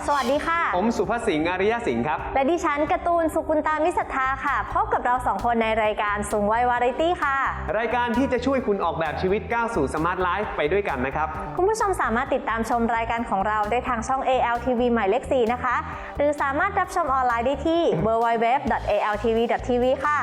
ครับสวัสดีค่ะ ผมสุภสิงห์อริยสิงห์ครับ และดิฉันการ์ตูนสุกุลตามิสัทธาค่ะ พบกับเราสองคนในรายการสูงวัยวาไรตี้ค่ะ รายการที่จะช่วยคุณออกแบบชีวิตก้าวสู่สมาร์ทไลฟ์ไปด้วยกันนะครับ คุณผู้ชมสามารถติดตามชมรายการของเราได้ทางช่อง ALTV หมายเลข4นะคะ หรือสามารถรับชมออนไลน์ได้ที่ www.altv.tv ค่ะ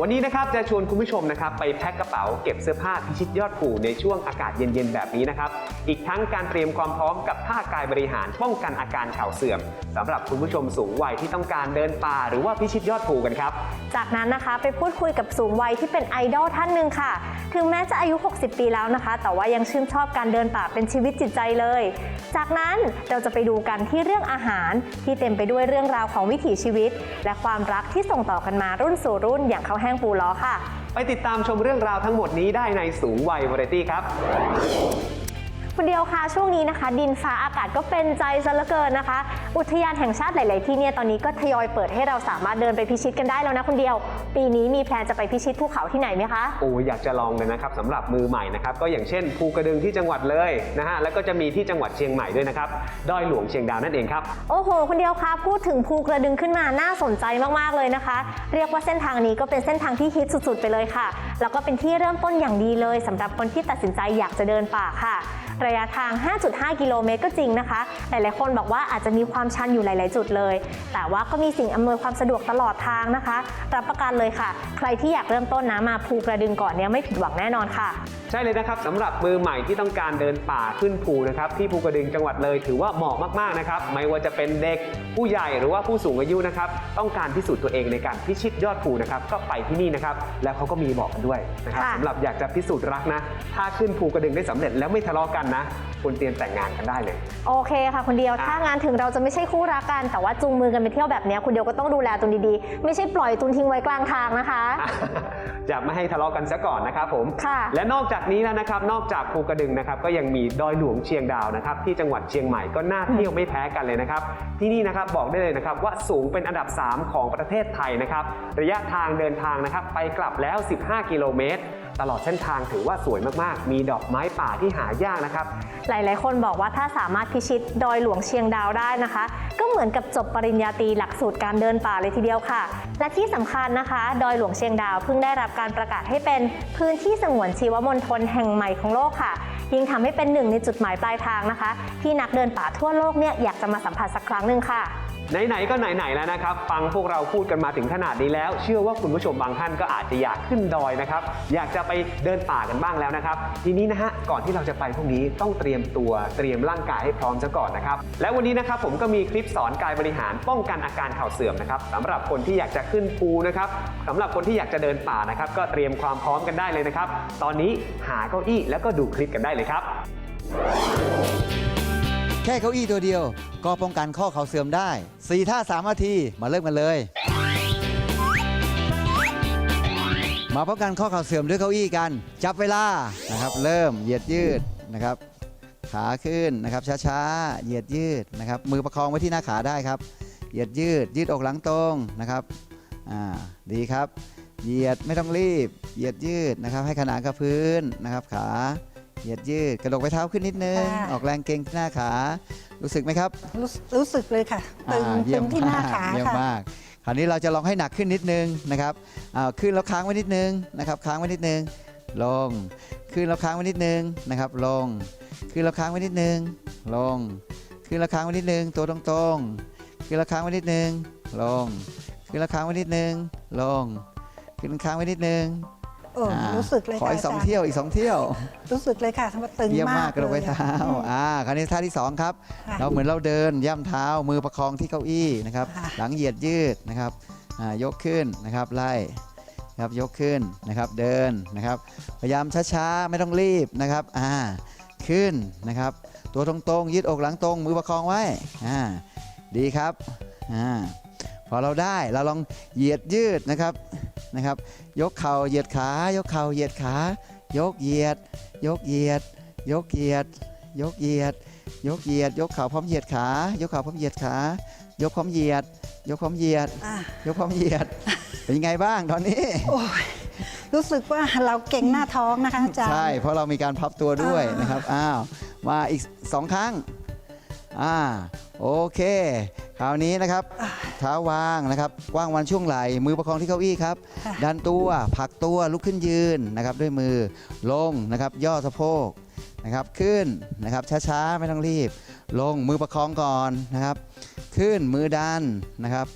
วันนี้นะครับจะชวนคุณผู้ชมนะครับไปแพ็คกระเป๋าเก็บเสื้อผ้าพิชิตยอดภูในช่วงอากาศเย็นๆแบบนี้นะครับ อีกทั้งการเตรียมความพร้อมกับท่ากายบริหารป้องกันอาการเข่าเสื่อมสำหรับคุณผู้ชมสูงวัยที่ต้องการเดินป่าหรือว่าพิชิตยอดภูกันครับ จากนั้นนะคะไปพูดคุยกับสูงวัยที่เป็นไอดอลท่านหนึ่งค่ะ ถึงแม้จะอายุ 60 ปีแล้วนะคะ แต่ว่ายังชื่นชอบการเดินป่าเป็นชีวิตจิตใจเลย จากนั้นเราจะไปดูกันที่เรื่องอาหารที่เต็มไปด้วยเรื่องราวของวิถีชีวิต และความรักที่ส่งต่อกันมารุ่นสู่รุ่นอย่างข้าแห้งปูล้อค่ะ ไปติดตามชมเรื่องราวทั้งหมดนี้ได้ในสูงวัยวาไรตี้ครับ คุณเดียวคะช่วงนี้นะคะ ดินฟ้าอากาศก็เป็นใจซะเหลือเกินนะคะ อุทยานแห่งชาติหลาย ๆ ที่เนี่ยตอนนี้ก็ทยอยเปิดให้เราสามารถเดินไปพิชิตกันได้แล้วนะคุณเดียว ปีนี้มีแพลนจะไปพิชิตภูเขาที่ไหนไหมคะ โอ้อยากจะลองเลยนะครับสำหรับมือใหม่นะครับก็อย่างเช่นภูกระดึงที่จังหวัดเลยนะฮะแล้วก็จะมีที่จังหวัดเชียงใหม่ด้วยนะครับดอยหลวงเชียงดาวนั่นเองครับ โอ้โหคุณเดียวคะพูดถึงภูกระดึงขึ้นมาน่าสนใจมาก ๆ เลยนะคะ เรียกว่าเส้นทางนี้ก็เป็นเส้นทางที่ฮิตสุด ๆ ไปเลยค่ะ แล้วก็เป็นที่เริ่มต้นอย่างดีเลยสำหรับคนที่ตัดสินใจอยากจะเดินป่าค่ะ ระยะทาง 5.5 กิโลเมตรก็จริงนะคะ หลายๆ คนบอกว่าอาจจะมีความชันอยู่หลาย ๆ จุดเลย แต่ว่าก็มีสิ่งอำนวยความสะดวกตลอดทางนะคะ รับประกันเลยค่ะ ใครที่อยากเริ่มต้นนะมาภูกระดึงก่อนเนี่ยไม่ผิดหวังแน่นอนค่ะ ช่เลยนะครับสำหรับมือใหม่ที่ต้องการเดินป่าขึ้นภูนะครับที่ภูกระดึงจังหวัดเลยถือว่าเหมาะมากๆนะครับไม่ว่าจะเป็นเด็กผู้ใหญ่หรือว่าผู้สูงอายุนะครับต้องการพิสูจน์ตัวเองในการพิชิตยอดภูนะครับก็ไปที่นี่นะครับแล้วเขาก็มีบอกกันด้วยนะครับค่ะสำหรับอยากจะพิสูจน์รักนะ ถ้าขึ้นภูกระดึงได้สำเร็จแล้วไม่ทะเลาะกันนะ คุณเตรียมแต่งงานกันได้เลย โอเคค่ะคุณเดียวอะถ้างานถึงเราจะไม่ใช่คู่รักกัน แต่ว่าจูงมือกันไปเที่ยวแบบเนี้ยคุณเดียวก็ต้องดูแลตุนดีๆ ไม่ใช่ปล่อยตุนทิ้งไว้กลางทางนะคะจะไม่ให้ทะเลาะกันซะก่อนนะครับผม ค่ะ และนอกจากนี้แล้วนะครับ นอกจากภูกระดึงนะครับ ก็ยังมีดอยหลวงเชียงดาวนะครับ ที่จังหวัดเชียงใหม่ก็น่าเที่ยวไม่แพ้กันเลยนะครับ ที่นี่นะครับบอกได้เลยนะครับว่าสูงเป็นอันดับ 3 ของประเทศไทยนะครับ ระยะทางเดินทางนะครับไปกลับแล้ว 15 กิโลเมตร ตลอดเส้นทางถือว่าสวยมากๆ มีดอกไม้ป่าที่หายากนะครับ หลาย ๆ คนบอกว่าถ้าสามารถพิชิตดอยหลวงเชียงดาวได้นะคะ ก็เหมือนกับจบปริญญาตรีหลักสูตรการเดินป่าเลยทีเดียวค่ะ และที่สำคัญนะคะ ดอยหลวงเชียงดาวเพิ่งได้รับการประกาศให้เป็นพื้นที่สงวนชีวมณฑลแห่งใหม่ของโลกค่ะ ยิ่งทำให้เป็นหนึ่งในจุดหมายปลายทางนะคะ ที่นักเดินป่าทั่วโลกเนี่ยอยากจะมาสัมผัสสักครั้งหนึ่งค่ะ ไหนๆก็ไหนๆแล้วนะครับ ฟังพวกเราพูดกันมาถึงขนาดนี้แล้ว เชื่อว่าคุณผู้ชมบางท่านก็อาจจะอยากขึ้นดอยนะครับ อยากจะไปเดินป่ากันบ้างแล้วนะครับ ทีนี้นะฮะก่อนที่เราจะไปพวกนี้ต้องเตรียมตัวเตรียมร่างกายให้พร้อมซะก่อนนะครับ และวันนี้นะครับผมก็มีคลิปสอนกายบริหารป้องกันอาการเข่าเสื่อมนะครับสำหรับคนที่อยากจะขึ้นภูนะครับสำหรับคนที่อยากจะเดินป่านะครับ ก็เตรียมความพร้อมกันได้เลยนะครับ ตอนนี้หาเก้าอี้แล้วก็ดูคลิปกันได้เลยครับ แค่เก้าอี้ตัวเดียว ก็ป้องกันข้อเข่าเสื่อมได้4ท่า3นาทีมาเริ่มกันเลย มาป้องกันข้อเข่าเสื่อมด้วยเก้าอี้กัน จับเวลานะครับ เริ่มเหยียดยืดนะครับขาขึ้นนะครับช้าๆ เหยียดยืดนะครับ มือประคองไว้ที่หน้าขาได้ครับ เหยียดยืดยืดอกหลังตรงนะครับอ่าดีครับ เหยียดไม่ต้องรีบ เหยียดยืดนะครับ ให้ขนานกับพื้นนะครับ ขา เหยียดยืดกระดกไปเท้าขึ้นนิดนึง ค่ะ ออกแรงเกร็งที่หน้าขา รู้สึกไหมครับรู้รู้สึกเลยค่ะ ตึงอ่าเยี่ตึยมงที่หน้ามากขาเยี่ยมค่ะ มาก คราวนี้เราจะลองให้หนักขึ้นนิดนึงนะครับอ่าขึ้นแล้วค้างไว้นิดนึงนะครับ ค้างไว้นิดนึง ลง ขึ้นแล้วค้างไว้นิดนึงนะครับ ลง ขึ้นแล้วค้างไว้นิดนึง ลง ขึ้นแล้วค้างไว้นิดนึง ตัวตรงๆ ขึ้นแล้วค้างไว้นิดนึง ลง ขึ้นแล้วค้างไว้นิดนึง ลง ขึ้นแล้วค้างไว้นิดนึง โอ้อ่ารู้สึกเลยขอค่ะอีกสองาจารเที่ยวอีกสองเที่ยว รู้สึกเลยค่ะว่าตึงเยี่ยมมามากกกระดกไว้เลยเท้าอืมอ่าคราวนี้ท่าที่สองครับ ค่ะ เราเหมือนเราเดินย่ำเท้ามือประคองที่เก้าอี้นะครับ ค่ะ หลังเหยียดยืดนะครับอ่ายกขึ้นนะครับไล่นะครับยกขึ้นนะครับเดินนะครับ พยายามช้าๆไม่ต้องรีบนะครับอ่าขึ้นนะครับ ตัวตรงๆยืดอกหลังตรง มือประคองไว้อ่าดีครับอ่าพอเราได้เราลองเหยียดยืดนะครับ นะครับ ยกเข่าเหยียดขา ยกเข่าเหยียดขา ยกเหยียด ยกเหยียด ยกเหยียด ยกเหยียด ยกเหยียด ยกเข่าพร้อมเหยียดขา ยกเข่าพร้อมเหยียดขา ยกพร้อมเหยียด ยกพร้อมเหยียดอะยกพร้อมเหยียด เป็นยังไงบ้างตอนนี้โอ้ยรู้สึกว่าเราเก่งหน้าท้องนะคะอาจารย์ ใช่ เพราะเรามีการพับตัวด้วยอ่านนะครับ อ้าว มาอีกสองครั้ง อ่าโอเค คราวนี้นะครับ เท้าวางนะครับกว้างวันช่วงไหล่มือประคองที่เก้าอี้ครับค่ะดันตัวผลักตัวลุกขึ้นยืนนะครับด้วยมือลงนะครับ ย่อสะโพกนะครับขึ้นนะครับช้าๆไม่ต้องรีบ ลงมือประคองก่อนนะครับ ขึ้นมือดันนะครับ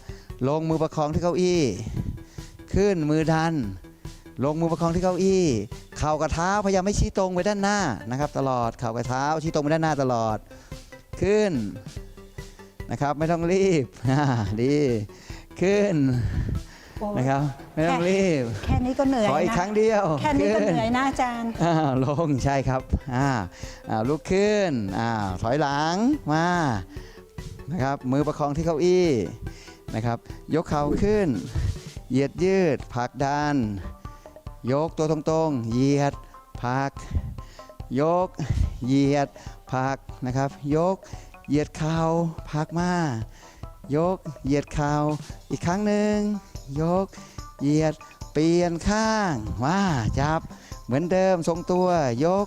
ลงมือประคองที่เก้าอี้ ขึ้นมือดัน ลงมือประคองที่เก้าอี้ เข่ากับเท้าพยายามไม่ชี้ตรงไปด้านหน้านะครับ ตลอดเข่ากับเท้าชี้ตรงไปด้านหน้าตลอด ขึ้นนะครับไม่ต้องรีบอ่าดีขึ้นโอ้ยนะครับไม่ต้องรีบ แค่นี้ก็เหนื่อยขออีกนะครั้งเดียว แค่นี้ก็ขึ้เหนื่อยนะอาจารย์อ่าลงใช่ครับอ่าอ่าลุกขึ้นอ่าถอยหลังมานะครับมือประคองที่เก้าอี้นะครับยกเข่าขึ้น เหยียดยืดผลักดัน ยกตัวตรงๆ เหยียดผลัก ยก เหยียดผลักนะครับ ยก เหยียดเข่าผลักมายก เหยียดเข่าอีกครั้งหนึ่งยก เหยียดเปลี่ยนข้างมาจับ เหมือนเดิมทรงตัว ยก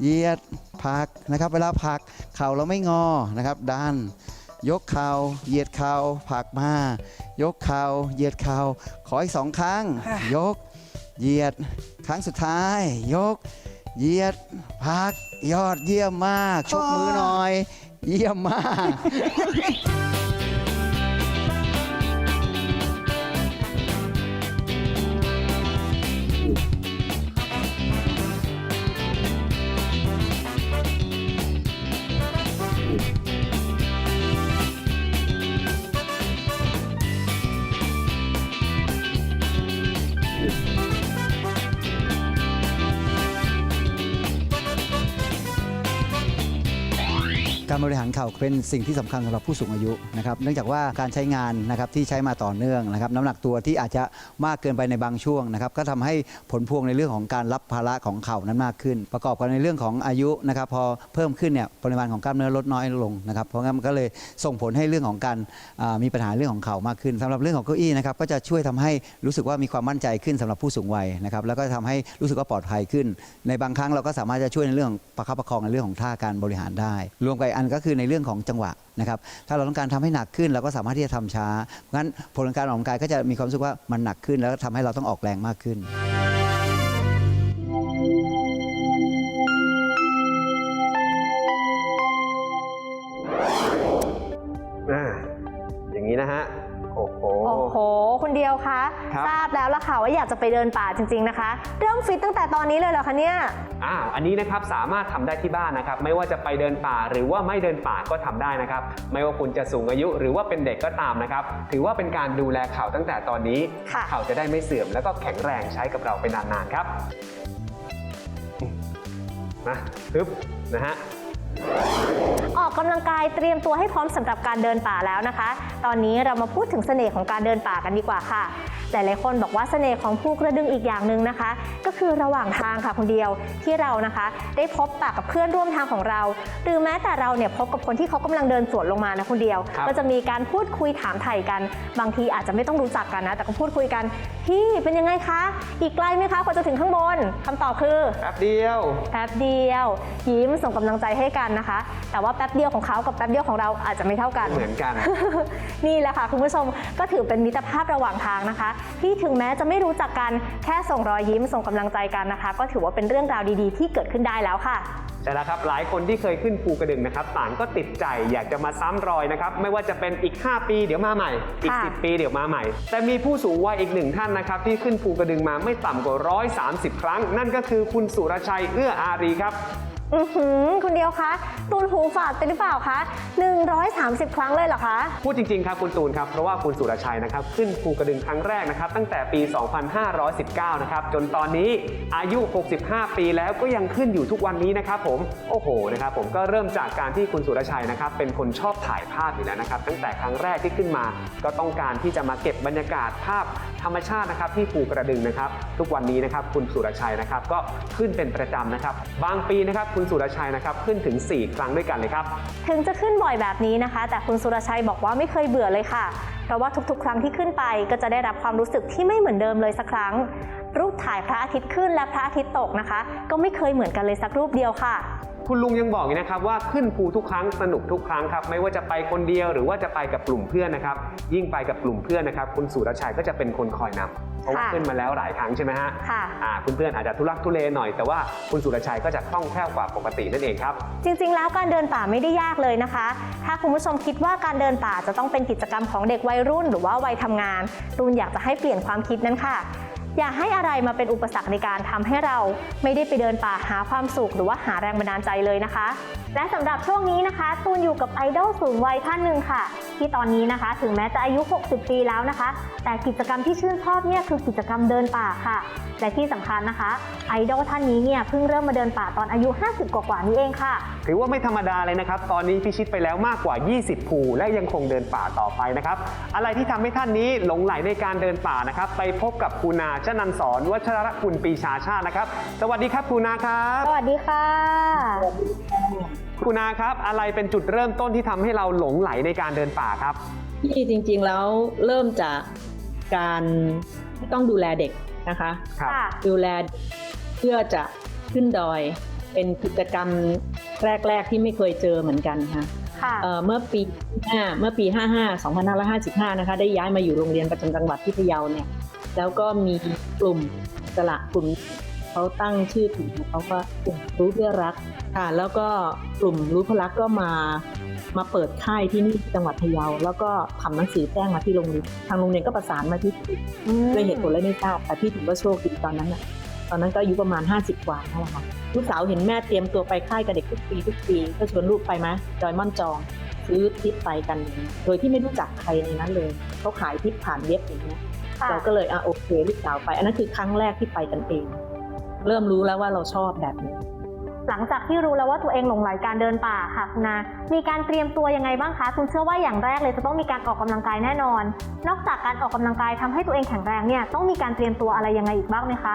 เหยียดผลักนะครับ เวลาผลักเข่าเราไม่งอนะครับดันยกเข่าเหยียดเข่าผลักมา ยกเข่าเหยียดเข่าขออีกสองครั้งค่ะยก เหยียดครั้งสุดท้าย ยก เยียดพักยอดเยี่ยมมาก ชกมือหน่อย เยี่ยมมาก เข่าเป็นสิ่งที่สำคัญสำหรับผู้สูงอายุนะครับเนื่องจากว่าการใช้งานนะครับที่ใช้มาต่อเนื่องนะครับน้ำหนักตัวที่อาจจะมากเกินไปในบางช่วงนะครับก็ทำให้ผลพวงในเรื่องของการรับภาระของเข่านั้นมากขึ้น ประกอบกับในเรื่องของอายุนะครับพอเพิ่มขึ้นเนี่ยปริมาณของกล้ามเนื้อลดน้อยลงนะครับเพราะงั้นมันก็เลยส่งผลให้เรื่องของการมีปัญหาเรื่องของเข่ามากขึ้นสำหรับเรื่องของเก้าอี้นะครับก็จะช่วยทำให้รู้สึกว่ามีความมั่นใจขึ้นสำหรับผู้สูงวัยนะครับแล้วก็ทำให้รู้สึกว่าปลอดภัยขึ้น ในบางครั้งเราก็สามารถจะช่วยในเรื่องประคับประคองในเรื่องของท่าการบริหารได้ รวมกับอันก็คือในเรื่องของจังหวะนะครับถ้าเราต้องการทำให้หนักขึ้นเราก็สามารถที่จะทำช้าเพราะงั้นผลของการออกกำลังกายก็จะมีความรู้สึกว่ามันหนักขึ้น แล้วก็ทำให้เราต้องออกแรงมากขึ้นอ่าอย่างนี้นะฮะ โอ้โห โอ้โห คุณเดียวคะครับ ทราบแล้วล่ะค่ะว่าอยากจะไปเดินป่าจริง ๆนะคะ เริ่มฟิตตั้งแต่ตอนนี้เลยเหรอคะเนี่ยอ้าวอันนี้นะครับสามารถทำได้ที่บ้านนะครับ ไม่ว่าจะไปเดินป่าหรือว่าไม่เดินป่าก็ทำได้นะครับ ไม่ว่าคุณจะสูงอายุหรือว่าเป็นเด็กก็ตามนะครับ ถือว่าเป็นการดูแลเข่าตั้งแต่ตอนนี้ ค่ะ เข่าจะได้ไม่เสื่อมแล้วก็แข็งแรงใช้กับเราไปนานๆครับมาปึ๊บนะฮะ ออกกำลังกายเตรียมตัวให้พร้อมสำหรับการเดินป่าแล้วนะคะ ตอนนี้เรามาพูดถึงเสน่ห์ของการเดินป่ากันดีกว่าค่ะหลายๆคนบอกว่าเสน่ห์ของภูกระดึงอีกอย่างหนึ่งนะคะ ก็คือระหว่างทางค่ะคุณเดียวที่เรานะคะ ได้พบปะกับเพื่อนร่วมทางของเรา หรือแม้แต่เราเนี่ยพบกับคนที่เขากำลังเดินสวนลงมานะคุณเดียวครับก็จะมีการพูดคุยถามไถ่กัน บางทีอาจจะไม่ต้องรู้จักกันนะ แต่ก็พูดคุยกันพี่เป็นยังไงคะ อีกไกลไหมคะกว่าจะถึงข้างบนคำตอบคือแป๊บเดียวแป๊บเดียว ยิ้มส่งกำลังใจให้กันนะคะ แต่ว่าแป๊บเดียวของเขากับแป๊บเดียวของเราอาจจะไม่เท่ากันเหมือนกัน นี่แหละค่ะคุณผู้ชมก็ถือเป็นมิตรภาพระหว่างทางนะคะที่ถึงแม้จะไม่รู้จักกันแค่ส่งรอยยิ้มส่งกำลังใจกันนะคะ ก็ถือว่าเป็นเรื่องราวดีๆ ที่เกิดขึ้นได้แล้วค่ะใช่แล้วครับหลายคนที่เคยขึ้นภูกระดึงนะครับต่างก็ติดใจอยากจะมาซ้ำรอยนะครับไม่ว่าจะเป็นอีก 5 ปีเดี๋ยวมาใหม่ อีกค่ะ10 ปีเดี๋ยวมาใหม่ แต่มีผู้สูงวัยอีกหนึ่งท่านนะครับที่ขึ้นภูกระดึงมาไม่ต่ำกว่า 130 ครั้ง นั่นก็คือคุณสุรชัยเอื้ออารีครับ อือหือคุณเดียวคะตูนหูฝาดไปหรือเปล่าคะ 130 ครั้งเลยเหรอคะ พูดจริง ๆ ครับคุณตูนครับ เพราะว่าคุณสุรชัยนะครับ ขึ้นภูกระดึงครั้งแรกนะครับ ตั้งแต่ปี 2519 นะครับ จนตอนนี้อายุ 65 ปีแล้วก็ยังขึ้นอยู่ทุกวันนี้นะครับผม โอ้โหนะครับผมก็เริ่มจากการที่คุณสุรชัยนะครับ เป็นคนชอบถ่ายภาพอยู่แล้วนะครับ ตั้งแต่ครั้งแรกที่ขึ้นมา ก็ต้องการที่จะมาเก็บบรรยากาศภาพธรรมชาตินะครับที่ภูกระดึงนะครับ ทุกวันนี้นะครับคุณสุรชัยนะครับก็ขึ้นเป็นประจำนะครับ บางปีนะครับคุณสุรชัยนะครับขึ้นถึง 4 ครั้งด้วยกันเลยครับ ถึงจะขึ้นบ่อยแบบนี้นะคะ แต่คุณสุรชัยบอกว่าไม่เคยเบื่อเลยค่ะ เพราะว่าทุกๆ ครั้งที่ขึ้นไปก็จะได้รับความรู้สึกที่ไม่เหมือนเดิมเลยสักครั้ง รูปถ่ายพระอาทิตย์ขึ้นและพระอาทิตย์ตกนะคะ ก็ไม่เคยเหมือนกันเลยสักรูปเดียวค่ะ คุณลุงยังบอกอีกนะครับว่าขึ้นภูทุกครั้งสนุกทุกครั้งครับไม่ว่าจะไปคนเดียวหรือว่าจะไปกับกลุ่มเพื่อนนะครับ ยิ่งไปกับกลุ่มเพื่อนนะครับคุณสุรชัยก็จะเป็นคนคอยนำเพราะว่าค่ะขึ้นมาแล้วหลายครั้งใช่ไหมฮะค่ะ อ่าเพื่อนๆอาจจะทุลักทุเลหน่อย แต่ว่าคุณสุรชัยก็จะคล่องแคล่วกว่าปกตินั่นเองครับ จริงๆ แล้วการเดินป่าไม่ได้ยากเลยนะคะ ถ้าคุณผู้ชมคิดว่าการเดินป่าจะต้องเป็นกิจกรรมของเด็กวัยรุ่น หรือว่าวัยทำงานตูนอยากจะให้เปลี่ยนความคิดนั้นค่ะ อย่าให้อะไรมาเป็นอุปสรรคในการทำให้เราไม่ได้ไปเดินป่าหาความสุขหรือว่าหาแรงบันดาลใจเลยนะคะ และสำหรับช่วงนี้นะคะ ตูนอยู่กับไอดอลสูงวัยท่านหนึ่งค่ะ ที่ตอนนี้นะคะ ถึงแม้จะอายุ 60 ปีแล้วนะคะ แต่กิจกรรมที่ชื่นชอบเนี่ยคือกิจกรรมเดินป่าค่ะ และที่สำคัญนะคะ ไอดอลท่านนี้เนี่ยเพิ่งเริ่มมาเดินป่าตอนอายุ 50 กว่าๆนี้เองค่ะ ถือว่าไม่ธรรมดาเลยนะครับ ตอนนี้พิชิตไปแล้วมากกว่า 20 ภูและยังคงเดินป่าต่อไปนะครับ อะไรที่ทำให้ท่านนี้หลงไหลในการเดินป่านะครับ ไปพบกับครูนาชนันสอนวัชรคุณปรีชาชาตินะครับ สวัสดีครับครูนาครับ สวัสดีค่ะค รูนาครับ อะไรเป็นจุดเริ่มต้นที่ทำให้เราหลงไหลในการเดินป่าครับ ที่จริงๆแล้วเริ่มจากการต้องดูแลเด็กนะคะ ครับ ค่ะ ดูแลเพื่อจะขึ้นดอย เป็นกิจกรรมแรก ๆ ที่ไม่เคยเจอเหมือนกันค่ะค่ะ เอ่อเมื่อปี5เมื่อปี 55 2555 นะคะ ได้ย้ายมาอยู่โรงเรียนประจำจังหวัดที่พะเยาเนี่ย แล้วก็มีกลุ่มสละกลุ่ม เขาตั้งชื่อกลุ่มของเขาว่ากลุ่มรู้เพื่อรักค่ะแล้วก็กลุ่มรู้เพื่อรักก็มามาเปิดค่ายที่นี่จังหวัดพะเยา แล้วก็ทำหนังสือแจ้งมาที่โรงเรียนทางโรงเรียนก็ประสานมาที่พี่ด้วยเหตุผลและไม่ทราบแต่พี่ถือว่าโชคดีตอนนั้นน่ะตอนนั้นก็อายุประมาณ 50 กว่านั่นแหละค่ะลูกสาวเห็นแม่เตรียมตัวไปค่ายกับเด็กทุกปีทุกปี ก็ชวนลูกไปไหมดอยม่อนจอง ซื้อทิปไปกัน โดยที่ไม่รู้จักใครในนั้นเลยเขาขายทิปผ่านเว็บอย่างเงี้ยค่ะเราก็เลยอะโอเคลูกสาวไป อันนั้นคือครั้งแรกที่ไปกันเอง เริ่มรู้แล้วว่าเราชอบแบบนี้หลังจากที่รู้แล้วว่าตัวเองหลงไหลการเดินป่าค่ะคุณนา มีการเตรียมตัวยังไงบ้างคะ คุณเชื่อว่าอย่างแรกเลยจะต้องมีการออกกำลังกายแน่นอน นอกจากการออกกำลังกายทำให้ตัวเองแข็งแรงเนี่ย ต้องมีการเตรียมตัวอะไรยังไงอีกบ้างไหมคะ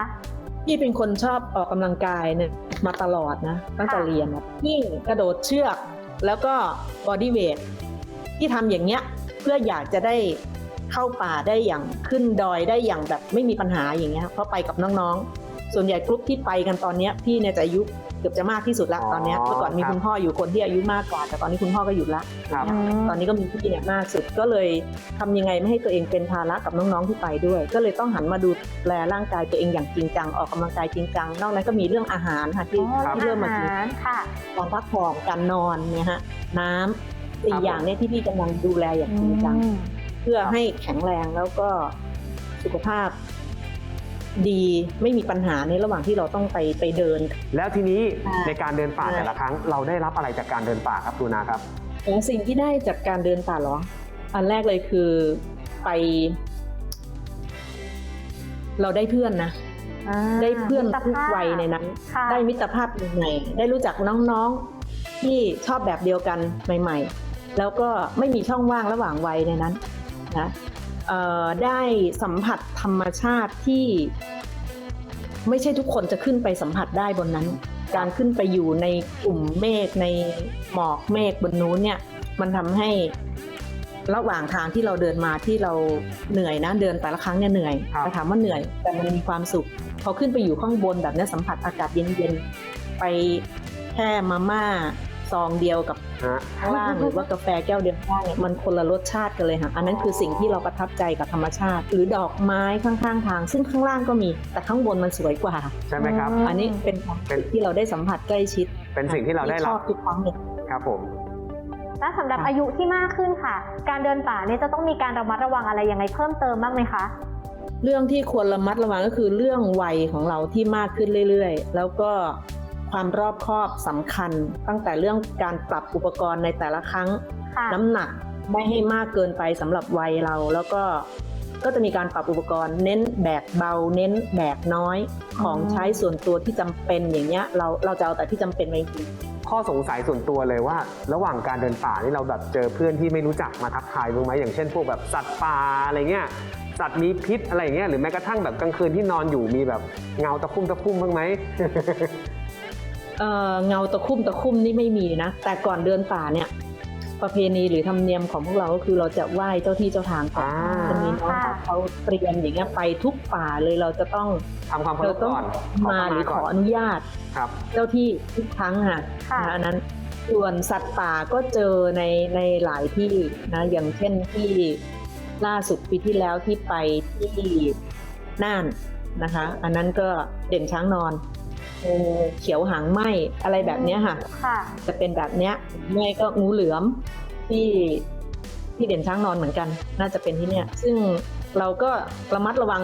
พี่เป็นคนชอบออกกำลังกายเนี่ยมาตลอดนะ ตั้งแต่ค่ะเรียนนะยิ่งกระโดดเชือก แล้วก็บอดี้เวทที่ทำอย่างเงี้ยเพื่ออยากจะได้เข้าป่าได้อย่างขึ้นดอยได้อย่างแบบไม่มีปัญหาอย่างเงี้ยเพราะไปกับน้องๆ ส่วนใหญ่กลุ่มที่ไปกันตอนเนี้ยพี่เนี่ยจะอายุเกือบจะมากที่สุดละอ๋อตอนเนี้ยเมื่อก่อนมีครับคุณพ่ออยู่คนที่อายุมากกว่า แต่ตอนนี้คุณพ่อก็หยุดละครับตอนนี้ก็มีพี่เนี่ยมากสุดก็เลยทำยังไงไม่ให้ตัวเองเป็นภาระกับน้องๆที่ไปด้วย ก็เลยต้องหันมาดูแลร่างกายตัวเองอย่างจริงจังออกกำลังกายจริงจังนอกนั้นก็มีเรื่องอาหารค่ะที่อ๋อที่เริ่มมาอากินหารค่ะการพักผ่อนการนอนเนี่ยฮะน้ำสี่ครับอย่างเนี่ยที่พี่กำลังดูแลอย่างจริงจังเพื่อให้แข็งแรงแล้วก็สุขภาพ ดีไม่มีปัญหาในระหว่างที่เราต้องไปไปเดิน แล้วทีนี้ค่ะในการเดินป่าแต่ละครั้ง เราได้รับอะไรจากการเดินป่าครับครูนาครับของสิ่งที่ได้จากการเดินป่าเหรอ อันแรกเลยคือไป เราได้เพื่อนนะอ่าได้เพื่อนมิตรทุกภาพวัยในนั้นค่ะได้มิตรภาพใหม่ๆได้รู้จักน้องๆที่ชอบแบบเดียวกันใหม่ ๆ แล้วก็ไม่มีช่องว่างระหว่างวัยในนั้นนะเอ่อ ได้สัมผัสธรรมชาติที่ไม่ใช่ทุกคนจะขึ้นไปสัมผัสได้บนนั้น การขึ้นไปอยู่ในกลุ่มเมฆในหมอกเมฆบนนู้นเนี่ย มันทำให้ระหว่างทางที่เราเดินมาที่เราเหนื่อยนะเดินแต่ละครั้งเนี่ยเหนื่อยครับแต่ถามว่าเหนื่อยแต่มันมีความสุข พอขึ้นไปอยู่ข้างบนแบบเนี้ยสัมผัสอากาศเย็นๆไปแค่มาม่า ซองเดียวกับฮะ ข้างล่างหรือว่ากาแฟแก้วเดียวข้างล่างเนี่ยมันคนละรสชาติกันเลยค่ะ อันนั้นคือสิ่งที่เราประทับใจกับธรรมชาติ หรือดอกไม้ข้างๆทาง ซึ่งข้างล่างก็มีแต่ข้างบนมันสวยกว่า ใช่ไหมครับอืมอันนี้เป็นความสุขที่เราได้สัมผัสใกล้ชิดเป็นสิ่งที่เราได้ชรัอบบทุกครั้งเลย ครับผม และสำหรับอายุที่มากขึ้นค่ะ การเดินป่าเนี่ยจะต้องมีการระมัดระวังอะไรยังไงเพิ่มเติมบ้างไหมคะ เรื่องที่ควรระมัดระวังก็คือเรื่องวัยของเราที่มากขึ้นเรื่อยๆ แล้วก็ ความรอบคอบสำคัญ ตั้งแต่เรื่องการปรับอุปกรณ์ในแต่ละครั้งค่ะน้ำหนักไม่ให้มากเกินไปสำหรับวัยเรา แล้วก็ก็จะมีการปรับอุปกรณ์ เน้นแบกเบา เน้นแบกน้อยของใช้ส่วนตัวที่จำเป็นอย่างเงี้ยเราเราจะเอาแต่ที่จำเป็นไว้จริงข้อสงสัยส่วนตัวเลยว่า ระหว่างการเดินป่านี่เราแบบเจอเพื่อนที่ไม่รู้จักมาทักทายบ้างไหมอย่างเช่นพวกแบบสัตว์ป่าอะไรเงี้ยสัตว์มีพิษอะไรอย่างเงี้ยหรือแม้กระทั่งแบบกลางคืนที่นอนอยู่มีแบบเงาตะคุ่มตะคุ่มบ้างไหม เอ่อเงาตะคุ่มตะคุ่มนี่ไม่มีนะ แต่ก่อนเดินป่าเนี่ยตประเพณีหรือธรรมเนียมของพวกเราก็คือเราจะไหว้เจ้าที่เจ้าทางก่อนอ่า จะมีน้องค่ะ เขาเตรียมอย่างเงี้ยไปทุกป่าเลยเราจะต้องทำความเคารเราพต้องก่อนมาหรือขออนุญาต ครับ เจ้าที่ทุกครั้งค่ะค่ะ นะอันนั้นส่วนสัตว์ป่าก็เจอในในหลายที่นะอย่างเช่นที่ล่าสุดปีที่แล้วที่ไปที่น่านนะคะ อันนั้นก็เด่นช้างนอนงู เขียวหางไหมอะไรแบบเนี้ยค่ะ ค่ะ จะเป็นแบบเนี้ยไม่ก็งูเหลือมที่ที่เด่นช้างนอนเหมือนกัน น่าจะเป็นที่เนี้ยซึ่งเราก็ระมัดระวัง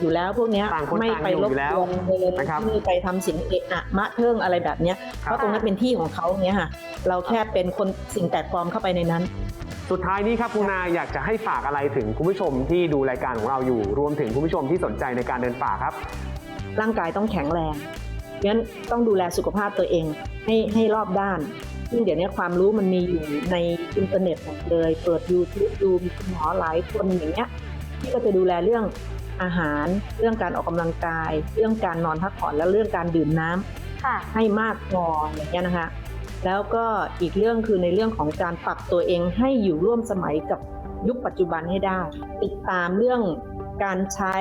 อยู่แล้วพวกเนี้ยต่างคนไม่ต่างไปอยู่รบอยู่แล้วกวนเดินนะครับที่ไปทำสิ่งเอะอะมะเทิงอะไรแบบเนี้ยครับเพราะตรงนั้นเป็นที่ของเขาเนี้ยค่ะ เราแค่เป็นคนสิ่งแปลกปลอมเข้าไปในนั้น สุดท้ายนี้ครับคุณนาอยากจะให้ฝากอะไรถึงคุณผู้ชมที่ดูรายการของเราอยู่ รวมถึงคุณผู้ชมที่สนใจในการเดินป่าครับ ร่างกายต้องแข็งแรง งั้นต้องดูแลสุขภาพตัวเองให้ให้รอบด้าน ซึ่งเดี๋ยวนี้ความรู้มันมีอยู่ในอินเทอร์เน็ตหมดเลย เปิด YouTube ดูมีคุณหมอหลายคนอย่างเงี้ยที่ก็จะดูแลเรื่องอาหาร เรื่องการออกกำลังกาย เรื่องการนอนพักผ่อนและเรื่องการดื่มน้ำค่ะให้มากพออย่างเงี้ยนะคะ แล้วก็อีกเรื่องคือในเรื่องของการปรับตัวเองให้อยู่ร่วมสมัยกับยุคปัจจุบันให้ได้ ติดตามเรื่องการใช้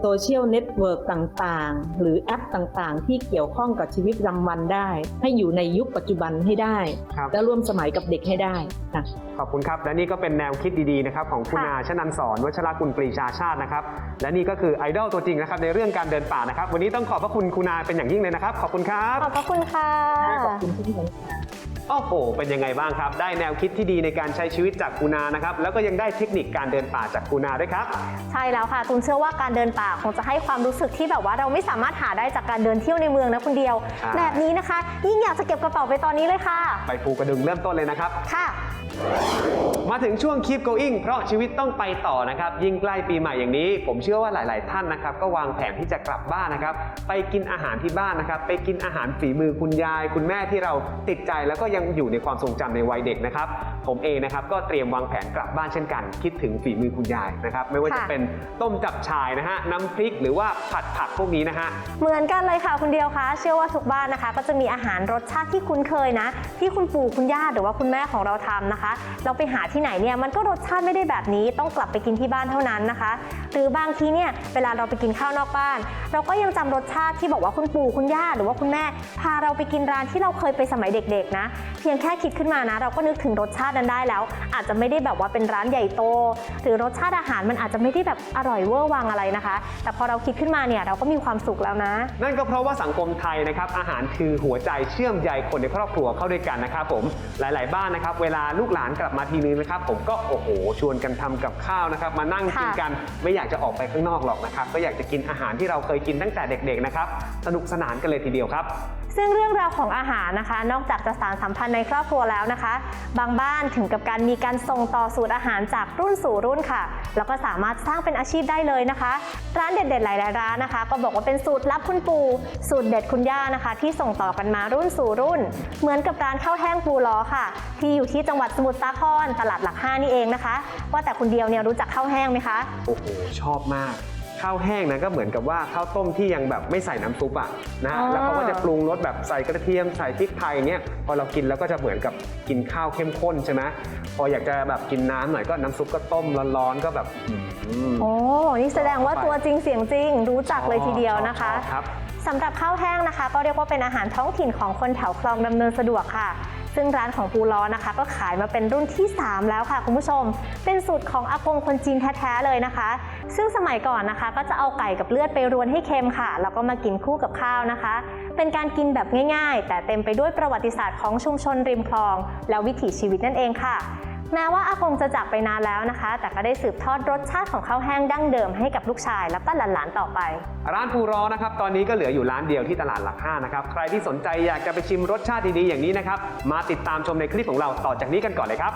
โซเชียลเน็ตเวิร์กต่างๆ หรือแอปต่างๆ ที่เกี่ยวข้องกับชีวิตประจำวันได้ ให้อยู่ในยุคปัจจุบันให้ได้ ครับ และร่วมสมัยกับเด็กให้ได้นะขอบคุณครับ และนี่ก็เป็นแนวคิดดีๆนะครับของคุณค่ะนาชนันสอนวัชรกุลปรีชาชาตินะครับ และนี่ก็คือไอดอลตัวจริงนะครับในเรื่องการเดินป่านะครับ วันนี้ต้องขอบพระคุณคุณนาเป็นอย่างยิ่งเลยนะครับ ขอบคุณครับ ขอบพระคุณค่ะ ขอบคุณที่เห็นค่ะ โอ้โห เป็นยังไงบ้างครับ ได้แนวคิดที่ดีในการใช้ชีวิตจากคุณนานะครับ แล้วก็ยังได้เทคนิคการเดินป่าจากคุณนาด้วยครับ ใช่แล้วค่ะตูนเชื่อว่าการเดินป่าคงจะให้ความรู้สึกที่แบบว่าเราไม่สามารถหาได้จากการเดินเที่ยวในเมืองนะคุณเดียวใช่แบบนี้นะคะ ยิ่งอยากจะเก็บกระเป๋าไปตอนนี้เลยค่ะ ไปภูกระดึงเริ่มต้นเลยนะครับ ค่ะ มาถึงช่วง Keep Going เพราะชีวิตต้องไปต่อนะครับ ยิ่งใกล้ปีใหม่อย่างนี้ ผมเชื่อว่าหลาย ๆ ท่านนะครับ ก็วางแผนที่จะกลับบ้านนะครับ ไปกินอาหารที่บ้านนะครับ ไปกินอาหารฝีมือคุณยาย คุณแม่ที่เราติดใจแล้วก็ยังอยู่ในความทรงจำในวัยเด็กนะครับ ผมเองนะครับก็เตรียมวางแผนกลับบ้านเช่นกัน คิดถึงฝีมือคุณยายนะครับ ไม่ว่าจะค่ะเป็นต้มจับฉ่ายนะฮะน้ำพริกหรือว่าผัดผักพวกนี้นะฮะเหมือนกันเลยค่ะคุณเดียวคะ เชื่อว่าทุกบ้านนะคะ ก็จะมีอาหารรสชาติที่คุ้นเคยนะ ที่คุณปู่คุณย่าหรือว่าคุณแม่ของเราทำนะคะเราไปหาที่ไหนเนี่ยมันก็รสชาติไม่ได้แบบนี้ต้องกลับไปกินที่บ้านเท่านั้นนะคะ หรือบางทีเนี่ยเวลาเราไปกินข้าวนอกบ้าน เราก็ยังจำรสชาติที่บอกว่าคุณปู่คุณย่าหรือว่าคุณแม่ พาเราไปกินร้านที่เราเคยไปสมัยเด็กๆนะ เพียงแค่คิดขึ้นมานะ เราก็นึกถึงรสชาตินั้นได้แล้ว อาจจะไม่ได้แบบว่าเป็นร้านใหญ่โต หรือรสชาติอาหารมันอาจจะไม่ได้แบบอร่อยเวอร์วังอะไรนะคะ แต่พอเราคิดขึ้นมาเนี่ยเราก็มีความสุขแล้วนะ นั่นก็เพราะว่าสังคมไทยนะครับอาหารคือหัวใจเชื่อมใยคนในครอบครัวเข้าด้วยกันนะครับผมหลาย ๆ บ้านนะครับเวลาลูกหลานกลับมาทีนึงนะครับ ผมก็โอ้โหชวนกันทำกับข้าวนะครับ มานั่งกินค่ะกันไม่อยากจะออกไปข้างนอกหรอกนะครับ ก็อยากจะกินอาหารที่เราเคยกินตั้งแต่เด็กๆนะครับ สนุกสนานกันเลยทีเดียวครับ ซึ่งเรื่องราวของอาหารนะคะ นอกจากจะสานสัมพันธ์ในครอบครัวแล้วนะคะ บางบ้านถึงกับการมีการส่งต่อสูตรอาหารจากรุ่นสู่รุ่นค่ะ แล้วก็สามารถสร้างเป็นอาชีพได้เลยนะคะ ร้านเด็ด ๆ หลายๆร้านนะคะ ก็บอกว่าเป็นสูตรลับคุณปู่สูตรเด็ดคุณย่านะคะ ที่ส่งต่อกันมารุ่นสู่รุ่น เหมือนกับร้านข้าวแห้งปูล้อค่ะ ที่อยู่ที่จังหวัดสมุทรสาครตลาดหลักห้านี่เองนะคะ ว่าแต่คุณเดียวเนี่ยรู้จักข้าวแห้งไหมคะโอ้โหชอบมาก ข้าวแห้งนะก็เหมือนกับว่าข้าวต้มที่ยังแบบไม่ใส่น้ำซุปอะนะอ๋อ แล้วเขาก็จะปรุงรสแบบใส่กระเทียมใส่พริกไทยอย่างเงี้ยพอเรากินแล้วก็จะเหมือนกับกินข้าวเข้มข้นใช่ไหมพออยากจะแบบกินน้ำหน่อยก็น้ำซุปก็ต้มร้อนๆก็แบบอื้อหือโอ้นี่แสดงว่าตัวจริงเสียงจริง รู้จักเลยทีเดียวนะคะชอบครับ สำหรับข้าวแห้งนะคะ ก็เรียกว่าเป็นอาหารท้องถิ่นของคนแถวคลองดำเนินสะดวกค่ะ ซึ่งร้านของปูล้อนะคะ ก็ขายมาเป็นรุ่นที่ 3 แล้วค่ะคุณผู้ชม เป็นสูตรของอากงคนจีนแท้ๆเลยนะคะ ซึ่งสมัยก่อนนะคะ ก็จะเอาไก่กับเลือดไปรวนให้เค็มค่ะ แล้วก็มากินคู่กับข้าวนะคะ เป็นการกินแบบง่ายๆ แต่เต็มไปด้วยประวัติศาสตร์ของชุมชนริมคลอง และวิถีชีวิตนั่นเองค่ะ แม้ว่าอากงจะจากไปนานแล้วนะคะ แต่ก็ได้สืบทอดรสชาติของข้าวแห้งดั้งเดิมให้กับลูกชายแล้วก็หลานๆต่อไป ร้านปูรอนะครับตอนนี้ก็เหลืออยู่ร้านเดียวที่ตลาดหลักห้านะครับใครที่สนใจอยากจะไปชิมรสชาติดีๆอย่างนี้นะครับมาติดตามชมในคลิปของเราต่อจากนี้กันก่อนเลยครับ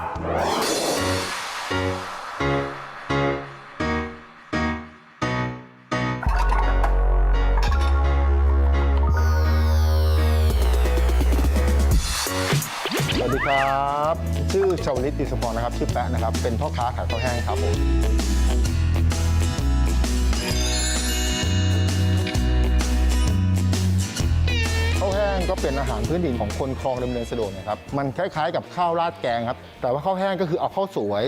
าวลิตติสมพรนะครับชื่อแปะนะครับ เป็นพ่อค้าขายข้าวแห้งครับผมข้าวแห้งก็เป็นอาหารพื้นถิ่นของคนคลองดำเนินสะดวกนะครับ มันคล้ายๆ กับข้าวราดแกงครับ แต่ว่าข้าวแห้งก็คือเอาข้าวสวย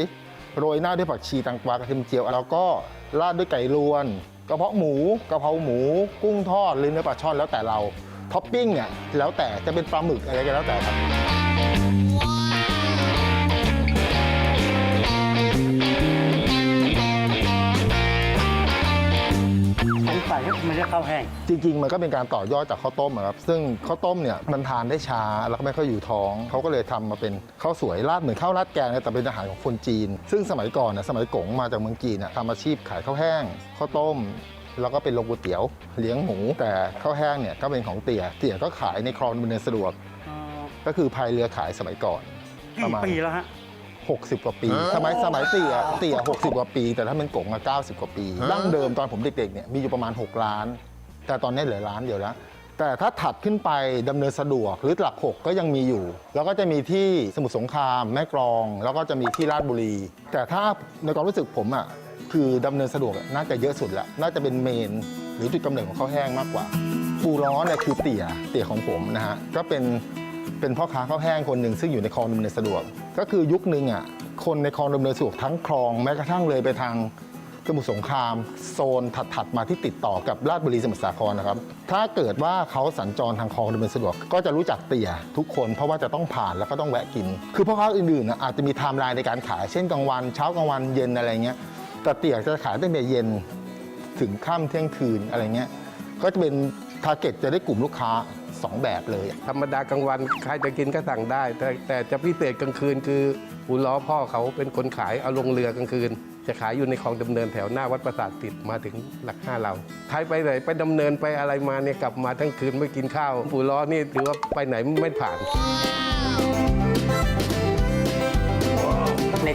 โรยหน้าด้วยผักชีตังกวากระเทียมเจียว แล้วก็ราดด้วยไก่ลวนกระเพาะหมูกระเพราหมู กุ้งทอดหรือเนื้อปลาช่อนแล้วแต่เราท็อปปิ้งเนี่ยแล้วแต่จะเป็นปลาหมึกอะไรก็แล้วแต่ครับ งสัยว่ามันจะข้าวแห้ง จริง ๆ มันก็เป็นการต่อยอดจากข้าวต้มอะครับ ซึ่งข้าวต้มเนี่ยมันทานได้ช้าแล้วก็ไม่ค่อยอยู่ท้อง เขาก็เลยทำมาเป็นข้าวสวยราดเหมือนข้าวราดแกงเนี่ยแต่เป็นอาหารของคนจีน ซึ่งสมัยก่อนเนี่ยสมัยกงมาจากเมืองจีนเนี่ยทำอาชีพขายข้าวแห้งข้าวต้ม แล้วก็เป็นโรงก๋วยเตี๋ยวเลี้ยงหมู แต่ข้าวแห้งเนี่ยก็เป็นของเตี๋ยเตี๋ยก็ขายในคลองดำเนินสะดวก ก็คือพายเรือขายสมัยก่อนปกี่ระมาณ ปีแล้วฮะ 60 กว่าปี สมัยสมัยเตี่ยเตี่ย60 กว่าปี แต่ถ้าเป็นกงอะ90 กว่าปีดั้งเดิมตอนผมเด็กๆเนี่ยมีอยู่ประมาณ 6 ล้าน แต่ตอนนี้เหลือล้านเดียวแล้วแต่ถ้าถัดขึ้นไปดำเนินสะดวกหรือหลัก6ก็ยังมีอยู่ แล้วก็จะมีที่สมุทรสงครามแม่กลอง แล้วก็จะมีที่ราชบุรี แต่ถ้าในความรู้สึกผมอะคือดำเนินสะดวกอะน่าจะเยอะสุดละน่าจะเป็นเมน หรือจุดกำเนิดของข้าวแห้งมากกว่า ปูร้อนเนี่ยคือเตี่ยเตี่ยของผมนะฮะก็เป็น เป็นพ่อค้าข้าวแห้งคนหนึ่งซึ่งอยู่ในคลองดำเนินสะดวก ก็คือยุคนึงอะคนในคลองดำเนินสะดวกทั้งคลองแม้กระทั่งเลยไปทางสมุทรสงคราม โซนถัดๆมาที่ติดต่อกับราชบุรีสมุทรสาครนะครับ ถ้าเกิดว่าเขาสัญจรทางคลองดำเนินสะดวก ก็จะรู้จักเตี่ยทุกคนเพราะว่าจะต้องผ่านแล้วก็ต้องแวะกิน คือพ่อค้าอื่นๆนะอาจจะมีไทม์ไลน์ในการขายเช่นกลางวันเช้ากลางวันเย็นอะไรเงี้ยแต่เตี่ยจะขายตั้งแต่เย็นถึงค่ำเที่ยงคืนอะไรเงี้ยก็จะเป็นทาร์เก็ตจะได้กลุ่มลูกค้า สองแบบเลย ธรรมดากลางวันใครจะกินก็สั่งได้ แต่แต่จะพิเศษกลางคืนคืออูล้อพ่อเขาเป็นคนขายเอาลงเรือกลางคืน จะขายอยู่ในคลองดำเนินแถวหน้าวัดประสาทติดมาถึงหลักห้าเราใครไปไหนไปดำเนินไปอะไรมาเนี่ยกลับมาทั้งคืนไม่กินข้าวปูล้อนี่ถือว่าไปไหนไม่ผ่าน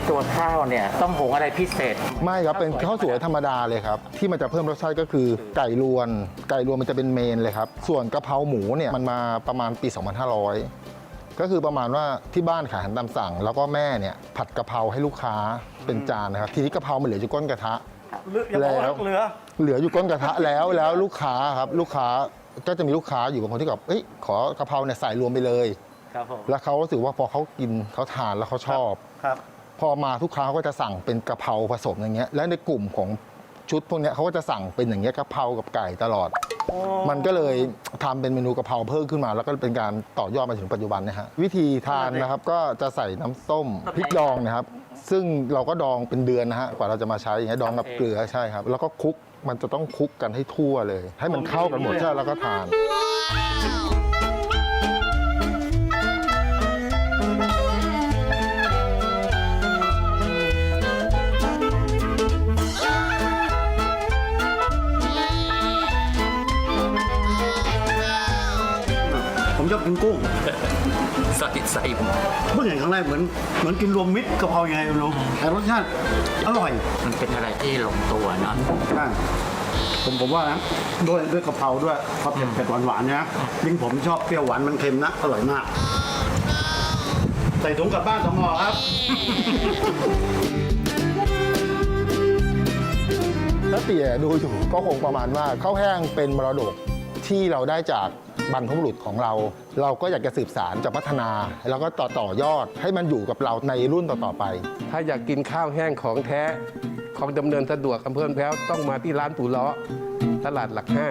ตัวข้าวเนี่ยต้องหุงอะไรพิเศษ ไม่ครับเป็นข้าวสวยธรรมดาเลยครับ ที่มันจะเพิ่มรสชาติก็คือไก่รวน ไก่รวนมันจะเป็นเมนเลยครับ ส่วนกะเพราหมูเนี่ยมันมาประมาณปี 2500 ก็คือประมาณว่าที่บ้านขายอาหารตามสั่ง แล้วก็แม่เนี่ยผัดกะเพราให้ลูกค้าเป็นจานนะครับ ทีนี้กะเพรามันเหลืออยู่ก้นกระทะอย่าบอกว่าแล้ว เหลือ เหลืออยู่ก้นกระทะแล้วแล้วลูกค้าครับลูกค้าก็จะมีลูกค้าอยู่บางคนที่แบบเอ้ยขอกะเพราเนี่ยใส่รวมไปเลย ครับผม แล้วเขารู้สึกว่าพอเขากินเขาทานแล้วเขาชอบ ครับ พอมาทุกครั้งเขาก็จะสั่งเป็นกะเพราผสมอย่างเงี้ยและในกลุ่มของชุดพวกเนี้ยเขาก็จะสั่งเป็นอย่างเงี้ยกะเพรากับไก่ตลอด มันก็เลยทำเป็นเมนูกะเพราเพิ่มขึ้นมา แล้วก็เป็นการต่อยอดมาถึงปัจจุบันนะฮะวิธีทานนะครับก็จะใส่น้ำส้มพริกดองนะครับ ซึ่งเราก็ดองเป็นเดือนนะฮะกว่าเราจะมาใช้อย่างเงี้ยดองกับเกลือใช่ครับ แล้วก็คลุกมันจะต้องคลุกกันให้ทั่วเลย ให้มันเข้ากันหมดใช่แล้วก็ทาน ชอบกินกุ้งสติใส่เพิ่งเห็นครั้งแรกเหมือนเหมือนกินรวมมิตรกะเพรายังไงไม่รู้แต่รสชาติอร่อยมันเป็นอะไรที่ลงตัวเนาะใช่ผมผมว่านะด้วยด้วยกะเพราด้วยความเผ็ดเผ็ดหวานหวานๆนะยิ่งผมชอบเปรี้ยวหวานมันเค็มนะอร่อยมาก ใส่ถุงกลับบ้านสองห่อครับ ถ้าเตี่ยดูอยู่ก็คงประมาณว่าข้าวแห้งเป็นมรดกที่เราได้จาก บรรพบุรุษของเรา เราก็อยากจะสืบสารจะพัฒนา แล้วก็ต่อต่อยอดให้มันอยู่กับเราในรุ่นต่อๆไป ถ้าอยากกินข้าวแห้งของแท้ของดำเนินสะดวกอำเภอแพ้วต้องมาที่ร้านปูล้อตลาดหลักห้า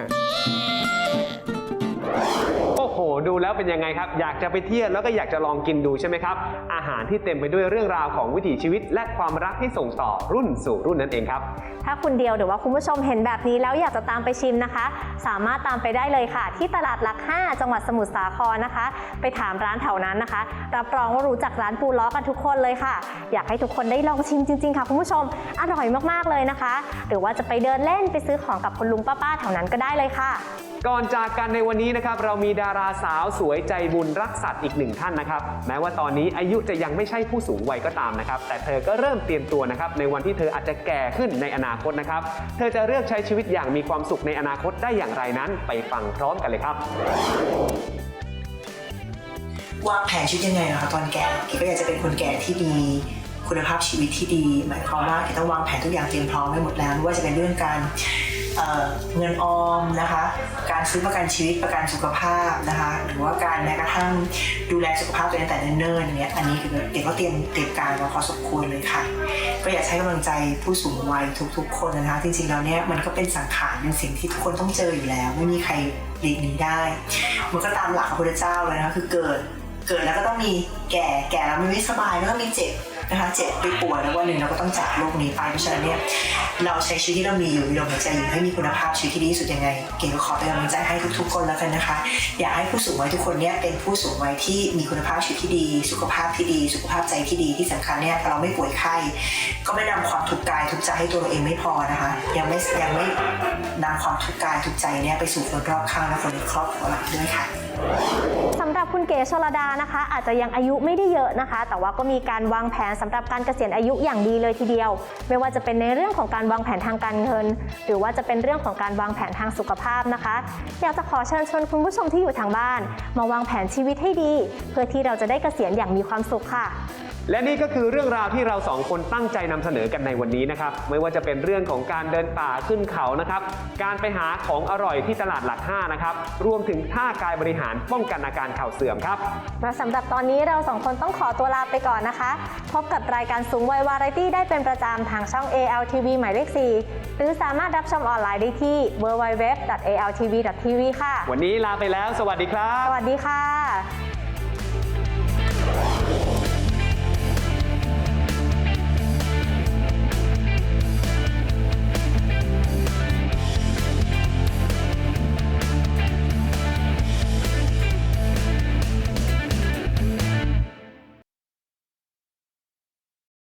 ดูแล้วเป็นยังไงครับ อยากจะไปเที่ยวแล้วก็อยากจะลองกินดูใช่ไหมครับ อาหารที่เต็มไปด้วยเรื่องราวของวิถีชีวิต และความรักที่ส่งต่อรุ่นสู่รุ่นนั่นเองครับ ถ้าคุณเดียวหรือว่าคุณผู้ชมเห็นแบบนี้แล้วอยากจะตามไปชิมนะคะ สามารถตามไปได้เลยค่ะ ที่ตลาดหลัก 5 จังหวัดสมุทรสาครนะคะ ไปถามร้านแถวนั้นนะคะ รับรองว่ารู้จักร้านปูล้อกันทุกคนเลยค่ะ อยากให้ทุกคนได้ลองชิมจริง ๆ ค่ะคุณผู้ชม อร่อยมากๆเลยนะคะ หรือว่าจะไปเดินเล่นไปซื้อของกับคุณลุงป้าๆแถวนั้นก็ได้เลยค่ะ ก่อนจากกันในวันนี้นะครับเรามีดาราสาวสวยใจบุญรักสัตว์อีกหนึ่งท่านนะครับ แม้ว่าตอนนี้อายุจะยังไม่ใช่ผู้สูงวัยก็ตามนะครับ แต่เธอก็เริ่มเตรียมตัวนะครับในวันที่เธออาจจะแก่ขึ้นในอนาคตนะครับ เธอจะเลือกใช้ชีวิตอย่างมีความสุขในอนาคตได้อย่างไรนั้น ไปฟังพร้อมกันเลยครับวางแผนชีวิตยังไงนะคะตอนแก่ก๋ก็อยากจะเป็นคนแก่ที่ดีคุณภาพชีวิตที่ดี หมายความว่าเก๋ต้องวางแผนทุกอย่างเตรียมพร้อมไว้หมดแล้วไม่ว่าจะเป็นเรื่องการ เเงินออมนะคะ การซื้อประกันชีวิตประกันสุขภาพนะคะ หรือว่าการแม้กระทั่งดูแลสุขภาพตัวเองแต่เนิ่นๆเนี่ยอันนี้คือเด็กก็เตรียมเตรียมการมาพอสมควรเลยค่ะ ก็อยากให้กำลังใจผู้สูงวัยทุก ๆ คนนะคะ จริงๆแล้วเนี่ยมันก็เป็นสังขารเป็นสิ่งที่ทุกคนต้องเจออยู่แล้ว ไม่มีใครหลีกหนีได้ มันก็ตามหลักพระพุทธเจ้าเลยนะคะคือเกิดเกิดแล้วก็ต้องมีแก่แก่แล้วมันไม่สบายแล้วก็มีเจ็บ นะคะเจ็บไปป่วยแล้ววันหนึ่งเราก็ต้องจากโลกนี้ไปเพราะฉะนั้นเนี่ยเราใช้ชีวิตที่เรามีอยู่มีลมหายใจอยู่ให้มีคุณภาพชีวิตที่ดีที่สุดยังไง เก๋ก็ขอเป็นกำลังใจให้ทุกๆคนแล้วกันนะคะ อยากให้ผู้สูงวัยทุกคนเนี่ยเป็นผู้สูงวัยที่มีคุณภาพชีวิตที่ดี สุขภาพที่ดี สุขภาพใจที่ดีที่สำคัญเนี่ยเราไม่ป่วยไข้ก็ไม่นำความทุกข์กายทุกข์ใจให้ตัวเราเองไม่พอนะคะ ยังไม่ยังไม่นำความทุกข์กายทุกข์ใจเนี่ยไปสู่คนรอบข้างและคนในครอบครัวเราด้วยค่ะ สำหรับคุณเก๋ชลดานะคะ อาจจะยังอายุไม่ได้เยอะนะคะ แต่ว่าก็มีการวางแผนสำหรับการเกษียณอายุอย่างดีเลยทีเดียว ไม่ว่าจะเป็นในเรื่องของการวางแผนทางการเงิน หรือว่าจะเป็นเรื่องของการวางแผนทางสุขภาพนะคะ อยากจะขอเชิญชวนคุณผู้ชมที่อยู่ทางบ้าน มาวางแผนชีวิตให้ดี เพื่อที่เราจะได้เกษียณอย่างมีความสุขค่ะ และนี่ก็คือเรื่องราวที่เราสองคนตั้งใจนำเสนอกันในวันนี้นะครับ ไม่ว่าจะเป็นเรื่องของการเดินป่าขึ้นเขานะครับ การไปหาของอร่อยที่ตลาดหลัก5นะครับ รวมถึงท่ากายบริหารป้องกันอาการเข่าเสื่อมครับและสำหรับตอนนี้เราสองคนต้องขอตัวลาไปก่อนนะคะ พบกับรายการสูงวัยวาไรตี้ได้เป็นประจำทางช่อง ALTV หมายเลข 4 หรือสามารถรับชมออนไลน์ได้ที่ www.altv.tv ค่ะ วันนี้ลาไปแล้ว สวัสดีครับ สวัสดีค่ะ